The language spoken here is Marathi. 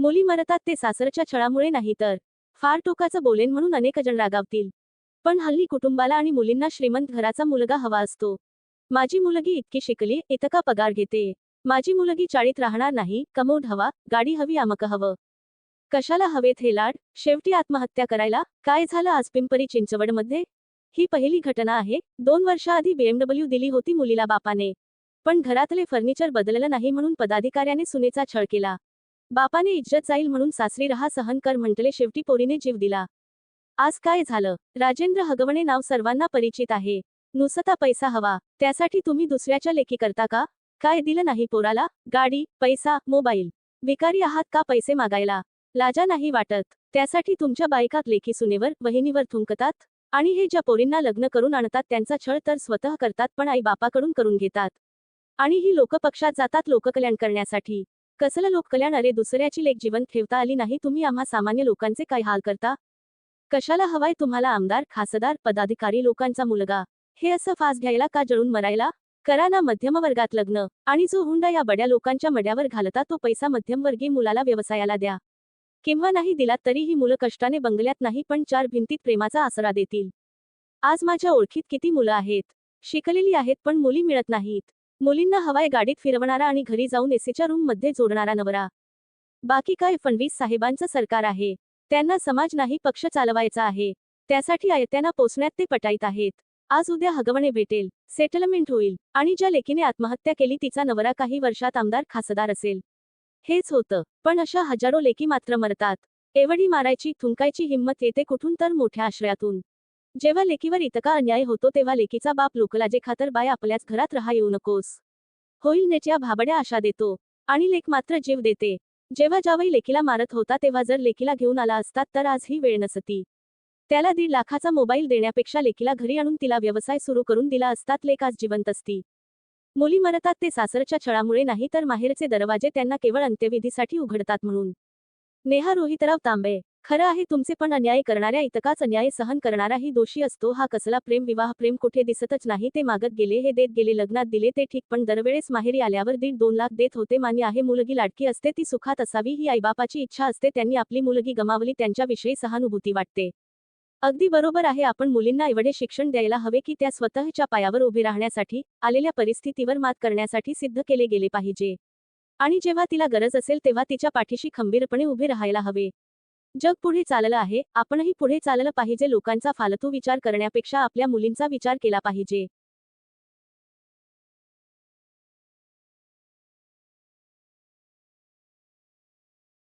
मुली मरतात ते सासरच्या छळामुळे नाही तर फार टोकाचं बोलेन म्हणून अनेक जण रागावतील. पण हल्ली कुटुंबाला आणि मुलींना श्रीमंत घराचा मुलगा हवा असतो. माझी मुलगी इतकी शिकली इतका पगार घेते? माझी मुलगी चाळीत राहणार नाही कमोड हवा गाडी हवी आमक हवं. कशाला हवेत हे लाड? शेवटी आत्महत्या करायला काय झालं आज पिंपरी चिंचवडमध्ये? ही पहिली घटना आहे. दोन वर्षाआधी बीएमडब्ल्यू दिली होती मुलीला बापाने. पण घरातले फर्निचर बदललं नाही म्हणून पदाधिकाऱ्याने सुनेचा छळ केला. बापाने इज्जत जाईल म्हणून सासरी रहा सहन कर म्हटले शेवटी पोरीने जीव दिला. आज काय झालं? राजेंद्र हगवणे नाव सर्वांना परिचित आहे. नुसता पैसा हवा. त्यासाठी तुम्ही दुसऱ्याच्या लेखी करता का? काय दिलं नाही पोराला? गाडी पैसा मोबाईल. विकारी आहात का पैसे मागायला? लाजा नाही वाटत. त्यासाठी तुमच्या बायकात लेखी सुनेवर वहिनीवर थुंकतात? आणि हे ज्या पोरींना लग्न करून आणतात त्यांचा छळ तर स्वतः करतात पण आई बापाकडून करून घेतात. आणि ही लोक पक्षात जातात लोककल्याण करण्यासाठी. कसलं लोककल्याण अरे दुसऱ्याची लेख जिवंत ठेवता आली नाही तुम्ही आम्हा सामान्य लोकांचे काय हाल करता? कशाला हवाय तुम्हाला आमदार खासदार पदाधिकारी लोकांचा मुलगा? हे असं फास घ्यायला का जळून मरायला? करा ना मध्यमवर्गात लग्न. आणि जो हुंडा या बड्या लोकांच्या मड्यावर घालता तो पैसा मध्यमवर्गीय मुलाला व्यवसायाला द्या. किंवा नाही दिला तरी ही मुलं कष्टाने बंगल्यात नाही पण चार भिंतीत प्रेमाचा आसरा देतील. आज माझ्या ओळखीत किती मुलं आहेत? शिकलेली आहेत पण मुली मिळत नाहीत. मुलींना हवाय गाडीत फिरवणारा आणि घरी जाऊन एसीच्या रूममध्ये जोडणारा नवरा. बाकी काय फडणवीस साहेबांचं सरकार आहे. त्यांना समाज नाही पक्ष चालवायचा आहे. त्यासाठी आयत्यांना पोचण्यात ते पटाईत आहेत. आज उद्या हगवणे भेटेल सेटलमेंट होईल आणि ज्या लेकीने आत्महत्या केली तिचा नवरा काही वर्षात आमदार खासदार असेल. हेच होतं पण अशा हजारो लेकी मात्र मरतात. एवढी मारायची थुंकायची हिंमत येते कुठून तर मोठ्या आश्रयातून. जेव्हा लेकीवर इतका अन्याय होतो तेव्हा लेकीचा बाप लोकलाजे खातर बाय आपल्याच घरात राहा येऊ नकोस. होईल नेच्या भाबड्या आशा देतो. आणि लेक मात्र जीव देते. जेव्हा जावई लेकीला मारत होता तेव्हा जर लेकीला घेऊन आला असतात तर आज ही वेळ नसती. त्याला दीड लाखाचा मोबाईल देण्यापेक्षा लेकीला घरी आणून तिला व्यवसाय सुरू करून दिला असतात लेख आज जिवंत असती. मुली मरतात ते सासरच्या छळामुळे नाही तर माहेरचे दरवाजे त्यांना केवळ अंत्यविधीसाठी उघडतात म्हणून. नेहा रोहितराव तांबे खरं आहे तुमचे पण अन्याय करणाऱ्या इतकाच अन्याय सहन करणाराही दोषी असतो. हा कसला प्रेम विवाह प्रेम कुठे दिसतच नाही. ते मागत गेले हे देत गेले लग्नात दिले ते ठीक पण दरवेळेस माहेरी आल्यावर दीड दोन लाख देत होते. मान्य आहे मुलगी लाडकी असते ती सुखात असावी ही आईबापाची इच्छा असते त्यांनी आपली मुलगी गमावली त्यांच्याविषयी सहानुभूती वाटते. अगदी बरोबर आहे आपण मुलींना एवढे शिक्षण द्यायला हवे की त्या स्वतःच्या पायावर उभे राहण्यासाठी आलेल्या परिस्थितीवर मात करण्यासाठी सिद्ध केले गेले पाहिजे. आणि जेव्हा तिला गरज असेल तेव्हा तिच्या पाठीशी खंबीरपणे उभे राहायला हवे. जग पुढे चाललं आहे आपणही पुढे चाललं पाहिजे लोकांचा फालतू विचार करण्यापेक्षा आपल्या मुलींचा विचार केला पाहिजे.